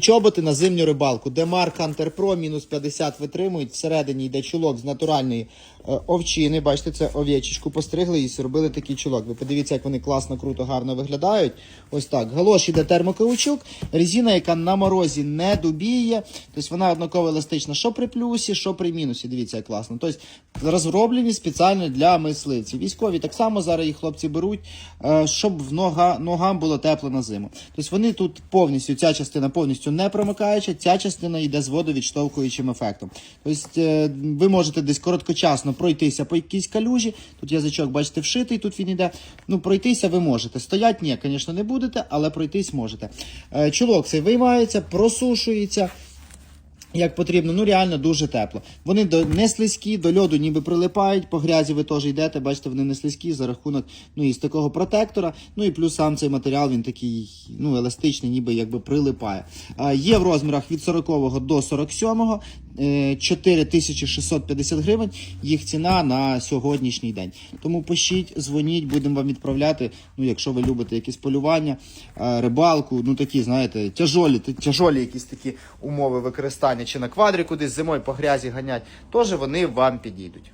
Чоботи на зимню рибалку. Демар Hunter Pro мінус 50 витримують. Всередині йде чулок з натуральної е, овчини. Бачите, це ов'ячечку постригли і зробили такий чулок. Ви подивіться, як вони класно, круто, гарно виглядають. Ось так. Галош іде термокаучук, резина, яка на морозі не дубіє. Тобто вона однаково еластична, що при плюсі, що при мінусі. Дивіться, як класно. Тобто розроблені спеціально для мисливців. Військові так само зараз їх хлопці беруть, е, щоб в нога, ногам було тепло на зиму. Тобто вони тут повністю, ця частина повністю не промикаюча, ця частина йде з водовідштовхуючим ефектом. Тобто е, ви можете десь короткочасно пройтися по якійсь калюжі. Тут язичок, бачите, вшитий, тут він іде. Ну, пройтися ви можете. Стоять, ні, звісно, не будете, але пройтись можете. Е, Чулок цей виймається, просушується. Як потрібно, ну реально дуже тепло. Вони не слизькі, до льоду ніби прилипають, по грязі ви теж йдете, бачите, вони не слизькі за рахунок ну, із такого протектора. Ну і плюс сам цей матеріал він такий ну, еластичний, ніби якби прилипає. А, є в розмірах від 40 до 47, е, 4650 гривень. Їх ціна на сьогоднішній день. Тому пишіть, дзвоніть, будемо вам відправляти. Ну, якщо ви любите якісь полювання, е, рибалку, ну такі, знаєте, тяжолі, тяжолі якісь такі умови використання, чи на квадрі кудись зимою по грязі ганять, теж вони вам підійдуть.